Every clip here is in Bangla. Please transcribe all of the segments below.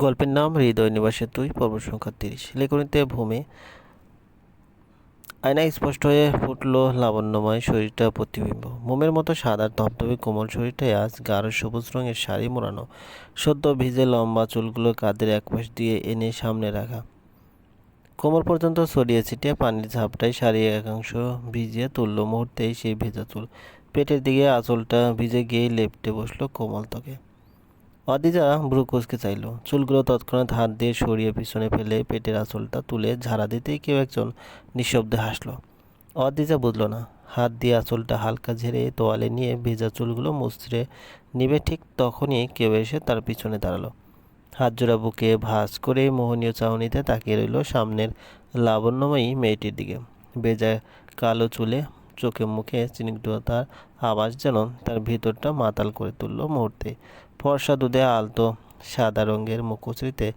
গল্পের নাম হৃদয় নিবাসে তুই পর্ব সংখ্যা তিরিশ। লেখনীতে ভূমি। আয়নায় স্পষ্ট হয়ে ফুটল লাবণ্যময় শরীরটা প্রতিবিম্ব। মোমের মতো সাদা ধবধবে কোমল শরীরটায় আজ গাঢ় সবুজ রঙের শাড়ি মোড়ানো। সদ্য ভিজে লম্বা চুলগুলো কাঁধের একপাশ দিয়ে এনে সামনে রাখা। কোমর পর্যন্ত ছড়িয়ে ছিটিয়ে পানির ঝাপটায় শাড়ি একাংশ ভিজিয়ে তুলল মুহূর্তেই সেই ভেজা চুল। পেটের দিকে আঁচলটা ভিজে গিয়ে লেপটে বসল কোমল ত্বকে। অদিজা ভ্রু কুচকে চাইল। চুলগুলো তৎক্ষণাৎ হাত দিয়ে সরিয়ে পিছনে ফেলে পেটের আঁচলটা তুলে ঝাড়া দিতেই কেউ একজন নিঃশব্দে হাসলো। অদিজা বুঝলো না, হাত দিয়ে আঁচলটা হালকা ঝেড়ে তোয়ালে নিয়ে ভেজা চুলগুলো মুচড়ে নিবে ঠিক তখনই কেউ এসে তার পিছনে দাঁড়াল। হাত জোড়া বুকে ভাঁজ করে মোহনীয় চাউনিতে তাকিয়ে রইল সামনের লাবণ্যময়ী মেয়েটির দিকে। বেজা কালো চুলে চোখে মুখে স্নিগ্ধতার আওয়াজ যেন তার ভিতরটা মাতাল করে তুলল মুহূর্তে। ফর্সা দুধে আলতো সাদা রঙের মুখশ্রীতে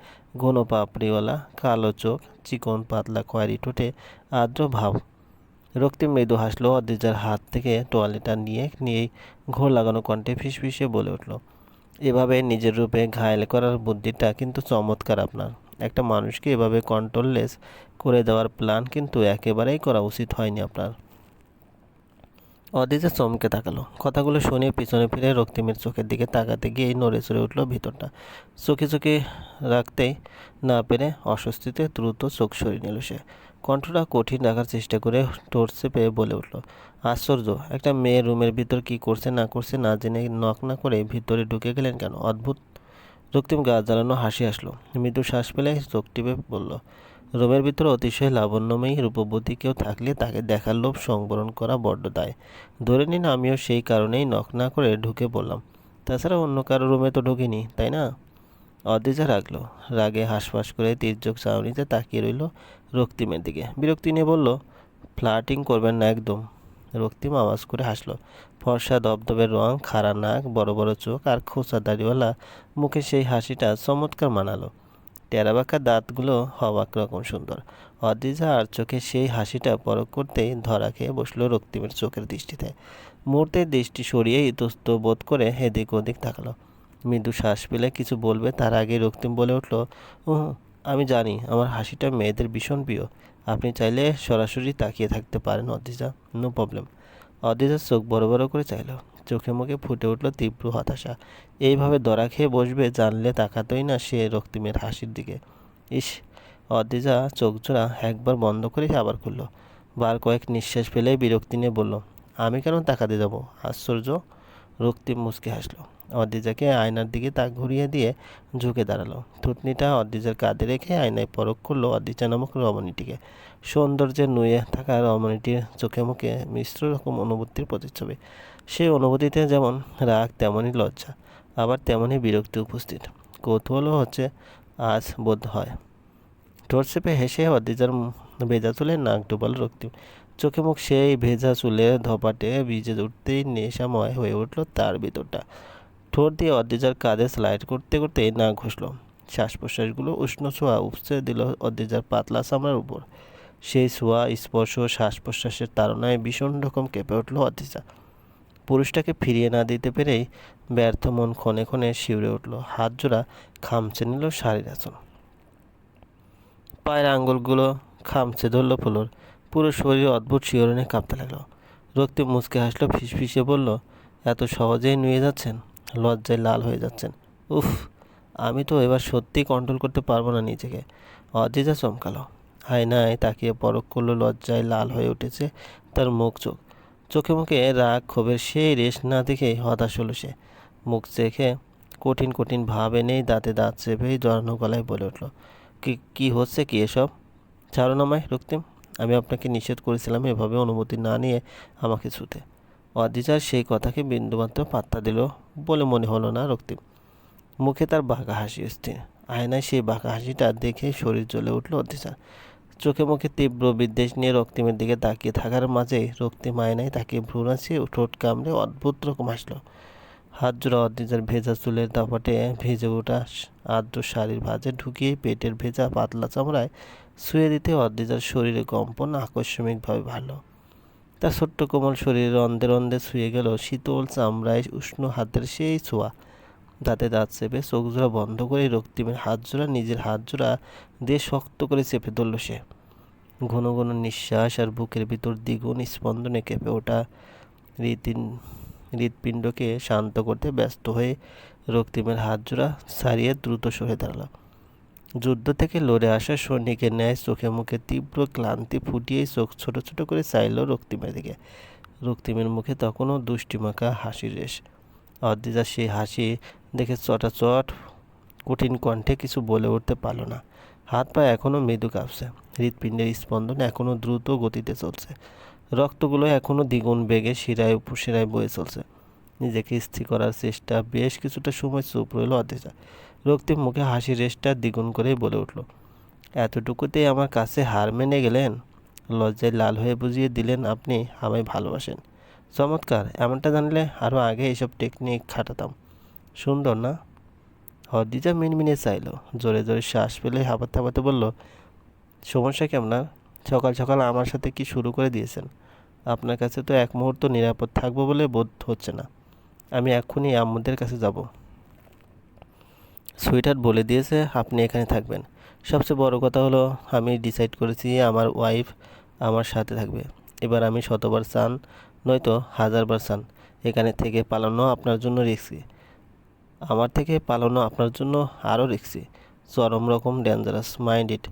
ঘন পাপড়িওয়ালা কালো চোখ, চিকন পাতলা খয়েরি ঠোঁটে আর্দ্র ভাব। রক্তিম মৃদু হাসলো, অদ্রিজার হাত থেকে তোয়ালেটা নিয়ে, নিয়েই ঘোর লাগানো কণ্ঠে ফিসফিসে বলে উঠল, এভাবে নিজের রূপে ঘায়েল করার বুদ্ধিটা কিন্তু চমৎকার আপনার। একটা মানুষকে এভাবে কন্ট্রোললেস করে দেওয়ার প্ল্যান কিন্তু একেবারেই করা উচিত হয়নি আপনার। অদিজা চমকে তাকালো। কথাগুলো শুনে পিছনে ফিরে রক্তিমের চোখের দিকে তাকাতে গিয়ে নড়ে চড়ে উঠল ভিতরটা। চোখে চোখে রাখতেই না পেরে অস্বস্তিতে দ্রুত চোখ সরিয়ে নিল সে। কণ্ঠটা কঠিন রাখার চেষ্টা করে টোর পেয়ে বলে উঠল, আশ্চর্য, একটা মেয়ে রুমের ভিতর কি করছে না করছে না জেনে নক না করে ভিতরে ঢুকে গেলেন কেন? অদ্ভুত। রক্তিম গা জ্বালানো হাসি আসলো মৃদু শ্বাস পেলে চোখ টিপে বলল রোমের ভিতরে অতিশয় লাবণ্যময়ী রূপবতী কেউ থাকলে তাকে দেখার লোভ সংবরণ করা বড্ড দায়। ধরে নিন আমিও সেই কারণেই নখ না করে ঢুকে পড়লাম। তাছাড়া অন্য কারও রুমে তো ঢুকিনি, তাই না? অদ্রিজা রাগলো। রাগে হাঁসফাঁস করে তির্যক চাউনিতে তাকিয়ে রইল রক্তিমের দিকে। বিরক্তি নিয়ে বলল, ফ্লার্টিং করবেন না একদম। রক্তিম আওয়াজ করে হাসলো। ফর্সা দবদবের রং, খাড়া নাক, বড় বড় চোখ আর খোসা দাড়িওয়ালা মুখে সেই হাসিটা চমৎকার মানালো। টেরাবাঁকা দাঁতগুলো হওয়াক রকম সুন্দর। অদ্রিজা আর চোখে সেই হাসিটা পরক করতেই ধরা খেয়ে বসল রক্তিমের চোখের দৃষ্টিতে। মুহূর্তে দৃষ্টি সরিয়ে ইতস্ত বোধ করে এদিক ওদিক তাকালো। মৃদু শ্বাস পেলে কিছু বলবে, তার আগে রক্তিম বলে উঠল হুম আমি জানি, আমার হাসিটা মেয়েদের ভীষণ প্রিয়। আপনি চাইলে সরাসরি তাকিয়ে থাকতে পারেন, অদ্রিজা, নো প্রবলেম। অদ্রিজার চোখ বড় বড় করে চাইল চোখে মুখে ফুটে উঠল তীব্র হতাশা। এইভাবে দরা খেয়ে বসবে জানলে তাকাতই না সে রক্তিমের হাসির দিকে। ইস অদ্রিজা চোখ জোড়া একবার বন্ধ করে আবার খুলল। বার কয়েক নিঃশ্বাস ফেলে বিরক্তি নিয়ে বলল, আমি কেন তাকাতে যাব? আশ্চর্য! রক্তিম মুচকে হাসলো। অদ্রিজাকে আয়নার দিকে তাক ঘুরিয়ে দিয়ে ঝুঁকে দাঁড়াল। থুতনিটা অদ্রিজার কাঁধে রেখে আয়নায় পরখ করল অদ্রিজা নামক রমণীটিকে। সৌন্দর্যের নুয়ে থাকা রমণীটির চোখে মুখে মিশ্র রকম অনুভূতির প্রতিচ্ছবি। সেই অনুভূতিতে যেমন রাগ, তেমনই লজ্জা, আবার তেমনই বিরক্তি উপস্থিত। কৌতূহলও হচ্ছে আজ বোধ হয়। ঠোঁট চেপে হেসে অদ্রিজার ভেজা চুলে নাক ডুবাল রক্তিম। চোখে মুখ সেই ভেজা চুলে ধপাটে ভিজে উঠতেই নেশাময় হয়ে উঠল তার ভিতরটা। ঠোঁট দিয়ে অদ্রিজার কাঁধে স্লাইড করতে করতে না ঘষল। শ্বাস প্রশ্বাসগুলো উষ্ণ ছোঁয়া উপচে দিল অদ্রিজার পাতলা চামড়ার উপর। সেই ছোঁয়া, স্পর্শ শ্বাস প্রশ্বাসের তাড়নায় ভীষণ রকম কেঁপে উঠল অদ্রিজা পুরুষটাকে ফিরিয়ে না দিতে পেরেই ব্যর্থ মন ক্ষণে ক্ষণে শিউরে উঠল। হাত জোড়া খামচে নিল শাড়ির আচল। পায়ের আঙ্গুলগুলো খামচে ধরল ফুলোর। পুরো শরীর অদ্ভুত শিহরণে কাঁপতে লাগল। রক্তে মুচকে হাসলো ফিসফিসে বলল, এত সহজেই নুয়ে যাচ্ছেন? লজ্জায় লাল হয়ে যাচ্ছেন। উফ, আমি তো এবার সত্যি কন্ট্রোল করতে পারব না নিজেকে। অজিজা চমকালো। আয়নায় তাকিয়ে পরক করল, লজ্জায় লাল হয়ে উঠেছে তার মুখ চোখ। চোখে মুখে রাগ, ক্ষোভের সেই রেশ না দেখেই হতাশ হলো সে। মুখ চেখে কঠিন কঠিন ভাব এনেই দাঁতে দাঁত চেপেই জড়ানো গলায় বলে উঠল, কি, কী হচ্ছে কি এসব? ছাড়ো আমায়, রক্তিম। আমি আপনাকে নিষেধ করেছিলাম এভাবে অনুমতি না নিয়ে আমাকে ছুতে। অদ্রিজার সেই কথাকে বিন্দুমাত্র পাত্তা দিল বলে মনে হলো না রক্তিম। মুখে তার বাঁকা হাসি, স্থির আয়নায় সেই বাঁকা হাসিটা দেখে শরীর জ্বলে উঠল অদ্রিজার চোখে মুখে তীব্র বিদ্বেষ নিয়ে রক্তিমের দিকে তাকিয়ে থাকার মাঝে রক্তিম আয়নায় তাকে ভ্রু নাচিয়ে ঠোঁট কামড়ে অদ্ভুত রকম হাসলো। হাত জোড়া অদ্রিজার ভেজা চুলের দাপাটে ভেজে ওঠা আর্দ্র শাড়ির ভাঁজে ঢুকিয়ে পেটের ভেজা পাতলা চামড়ায় শুয়ে দিতে অদ্রিজার শরীরে কম্পন আকস্মিকভাবে ভালো। তার ছোট্ট কোমল শরীরের রন্ধে রন্ধে শুয়ে গেল শীতল চামড়ায় উষ্ণ হাতের সেই ছোঁয়া। দাঁতে দাঁত চেপে চোখ জোড়া বন্ধ করে রক্তিমের হাত জোড়া নিজের হাত জোড়া দিয়ে শক্ত করে চেপে ধরল সে। ঘন ঘন নিঃশ্বাস আর বুকের ভিতর দ্বিগুণ স্পন্দনে কেঁপে ওঠা হৃদিন হৃৎপিণ্ডকে শান্ত করতে ব্যস্ত হয়ে রক্তিমের হাত জোড়া ছাড়িয়ে দ্রুত সরে দাঁড়াল। যুদ্ধ থেকে লড়ে আসা সৈনিকের ন্যায় চোখে মুখে তীব্র ক্লান্তি ফুটিয়ে চোখ ছোট ছোট করে চাইল রক্তিমের দিকে। রক্তিমের মুখে তখনও দুষ্টিমাখা হাসির রেশ। অদ্রিজা সেই হাসি দেখে চটাচট কঠিন কণ্ঠে কিছু বলে উঠতে পারল না। হাত পা এখনও মৃদু কাঁপছে। হৃৎপিণ্ডের স্পন্দন এখনও দ্রুত গতিতে চলছে। রক্তগুলো এখনও দ্বিগুণ বেগে শিরায় উপশিরায় বয়ে চলছে। নিজেকে স্থির করার চেষ্টা বেশ কিছুটা সময় চুপ রইল অদ্রিজা রক্তিম মুখে হাসির রেশটা দ্বিগুণ করেই বলে উঠল এতটুকুতেই আমার কাছে হার মেনে গেলেন? লজ্জায় লাল হয়ে বুঝিয়ে দিলেন আপনি আমায় ভালোবাসেন। চমৎকার, এমনটা জানলে আরও আগে এইসব টেকনিক খাটাতাম। সুন্দর না? হরদিজা মিনমিনে চাইলো। জোরে জোরে শ্বাস ফেলে হাঁপাতে হাঁপাতে বলল সমস্যা কি আপনার সকাল সকাল আমার সাথে কি শুরু করে দিয়েছেন? আপনার কাছে তো এক মুহূর্ত নিরাপদ থাকব বলে বোধ হচ্ছে না। আমি এক্ষুনি আম্মুদের কাছে যাব। সুইটার বলে দিয়েছে, আপনি এখানে থাকবেন। সবচেয়ে বড় কথা হলো, আমি ডিসাইড করেছি আমার ওয়াইফ আমার সাথে থাকবে। এবার আমি শতবার চান, নয়তো হাজারবার চান। এখানে থেকে পালানো আপনার জন্য রিক্সি আমার থেকে পালানো আপনার জন্য আরও রিক্সি। চরম রকম ডেঞ্জারাস মাইন্ড ইট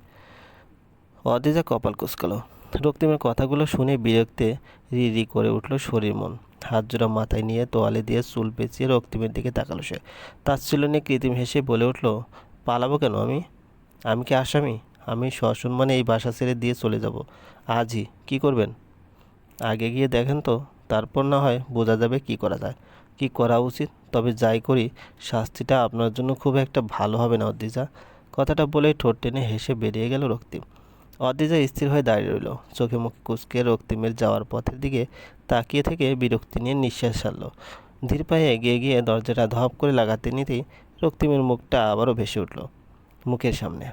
অদিজা কপাল কুচকালো রক্তিমের কথাগুলো শুনে বিরক্তে রি রি করে উঠল শরীর মন। হাত জোড়া মাথায় নিয়ে তোয়ালে দিয়ে চুল পেঁচিয়ে রক্তিমের দিকে তাকালো সে। তাচ্ছিল্য কৃত্রিম হেসে বলে উঠল, পালাবো কেন আমি? আমি কি আসামি? আমি সসম্মানে এই বাসা ছেড়ে দিয়ে চলে যাব। আজই। কি করবেন? আগে গিয়ে দেখেন তো, তারপর না হয় বোঝা যাবে কি করা যায়। কি করা উচিত? তবে যাই করি, শাস্তিটা আপনার জন্য খুব একটা ভালো হবে না অদ্রিজা কথাটা বলে ঠোঁট টেনে হেসে বেরিয়ে গেল রক্তিম। অদ্রিজা স্থির হয়ে দাঁড়িয়ে রইল। চোখে মুখে কুচকে রক্তিমের যাওয়ার পথের দিকে তাকিয়ে থেকে বিরক্তি নিয়ে নিঃশ্বাস ছাড়ল। ধীর পায়ে এগিয়ে গিয়ে দরজাটা ধপ করে লাগাতে নিতেই রক্তিমের মুখটা আবারও ভেসে উঠল মুখের সামনে।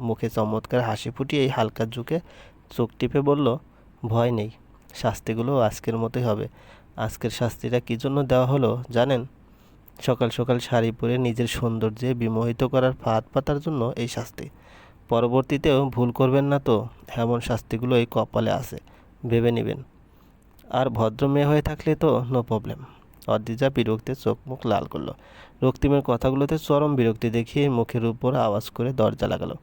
মুখে চমৎকার হাসি ফুটিয়ে হালকা ঝুঁকে চোখ টিপে বলল, ভয় নেই, শাস্তিগুলো আজকের মতোই হবে। আজকের শাস্তিটা কী জন্য দেওয়া হলো জানেন? সকাল সকাল শাড়ি পরে নিজের সৌন্দর্যে বিমোহিত করার ফাঁদ পাতার জন্য এই শাস্তি। পরবর্তীতেও ভুল করবেন না তো, এমন শাস্তিগুলো এই কপালে আছে, ভেবে নেবেন। আর ভদ্র মেয়ে হয়ে থাকলে তো নো প্রবলেম অদ্রিজা বিরক্তিতে চোখ মুখ লাল করল। রক্তিমের কথাগুলোতে চরম বিরক্তি দেখিয়ে মুখের উপর আওয়াজ করে দরজা লাগালো।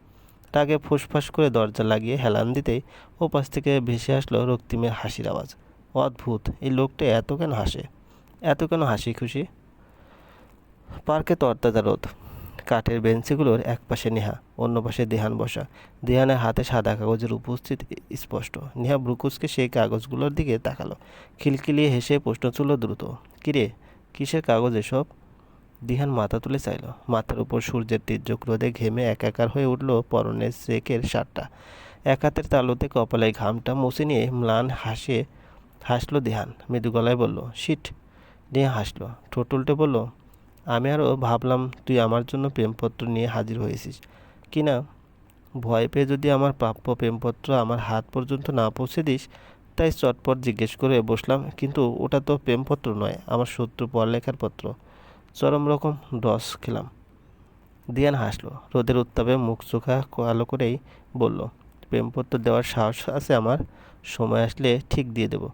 তাকে ফুসফাস করে দরজা লাগিয়ে হেলান দিতেই ওপাশ থেকে ভেসে আসলো রক্তিমের হাসির আওয়াজ। অদ্ভুত, এই লোকটা এত কেন হাসে? এত কেন হাসি খুশি? পার্কে তরতাজা রোদ। কাঠের বেঞ্চিগুলোর এক পাশে নেহা, অন্য পাশে দেহান বসা। দেহানের হাতে সাদা কাগজের উপস্থিত স্পষ্ট। নেহা ব্রুকুসকে সেই কাগজগুলোর দিকে তাকালো। খিলখিলিয়ে হেসে প্রশ্ন চুলো দ্রুত, কিরে, কিসের কাগজ এসব? দিহান মাথা তুলে চাইল। মাথার উপর সূর্যের তীর্যক রোদে ঘেমে একাকার হয়ে উঠল পরনের চেকের শার্টটা। এক হাতের তালুতে কপালে ঘামটা মুছে নিয়ে ম্লান হাসে হাসলো দেহান। মৃদু গলায় বলল, শিট। নিয়ে হাসলো। ঠোঁট উল্টে বলল, আমি আরও ভাবলাম তুই আমার জন্য প্রেমপত্র নিয়ে হাজির হয়েছিস। কি না? ভয় পেয়ে যদি আমার প্রাপ্য প্রেমপত্র আমার হাত পর্যন্ত না পৌঁছে দিস, তাই চটপট জিজ্ঞেস করে বসলাম, কিন্তু ওটা তো প্রেমপত্র নয়, আমার শত্রু পড়ালেখার পত্র। চরম রকম রস খেলাম। দিয়ান হাসলো, রোদের উত্তাপে মুখ চোখা কালো করেই বলল, প্রেমপত্র দেওয়ার সাহস আছে আমার, সময় আসলে ঠিক দিয়ে দেবো।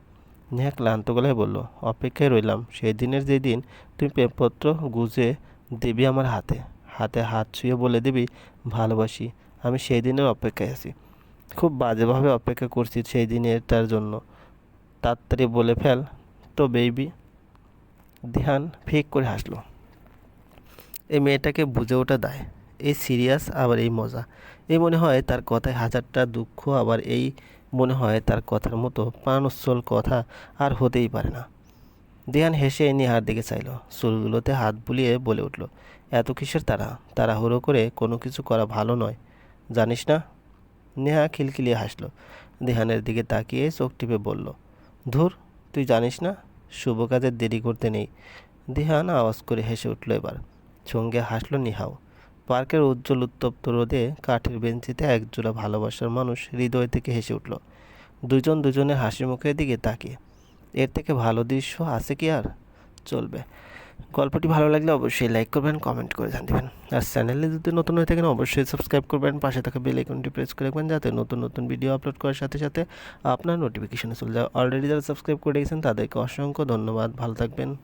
নেহা ক্লান্ত গলায় বলল, অপেক্ষায় রইলাম। সেই দিনের যে দিন, তুমি প্রেমপত্র গুজে দিবি আমার হাতে। হাতে হাত ছুঁয়ে বলে দিবি, ভালোবাসি। আমি সেই দিনের অপেক্ষায় আছি। খুব বাজেভাবে অপেক্ষা করছি সেই দিনেরটার জন্য। তাড়াতাড়ি বলে ফেল তো, বেবি। ধ্যান ফেক করে হাসলো। এই মেয়েটাকে বুঝে ওঠা দায়। এই সিরিয়াস, আবার এই মজা। এই মনে হয় তার কথায় হাজারটা দুঃখ, আবার এই মনে হয় তার কথার মতো প্রাণোচ্ছল কথা আর হতেই পারে না। দেহান হেসে নিহার দিকে চাইল। চুলগুলোতে হাত বুলিয়ে বলে উঠল, এত কিসের তারা তাড়াহুড়ো করে কোনো কিছু করা ভালো নয়। জানিস না? নেহা খিলখিলিয়ে হাসলো। দেহানের দিকে তাকিয়ে চোখ টিপে বলল, ধুর, তুই জানিস না? শুভ কাজের দেরি করতে নেই। দেহান আওয়াজ করে হেসে উঠল এবার। সঙ্গে হাসলো নিহাও। পার্কের উজ্জ্বল উত্তপ্ত রোদে কাঠের বেঞ্চিতে একজোড়া ভালোবাসার মানুষ হৃদয় থেকে হেসে উঠল। দুজন দুজনের হাসি মুখের দিকে তাকিয়ে। এর থেকে ভালো দৃশ্য আছে কি আর? চলবে। গল্পটি ভালো লাগলে অবশ্যই লাইক করবেন, কমেন্ট করে জান দেবেন আর চ্যানেলে যদি নতুন হয়ে থাকেন, অবশ্যই সাবস্ক্রাইব করবেন। পাশে থাকা বেল আইকনটি প্রেস করে রাখবেন যাতে নতুন নতুন ভিডিও আপলোড করার সাথে সাথে আপনার নোটিফিকেশনে চলে যায়। অলরেডি যারা সাবস্ক্রাইব করে রেখেছেন, তাদেরকে অসংখ্য ধন্যবাদ। ভালো থাকবেন।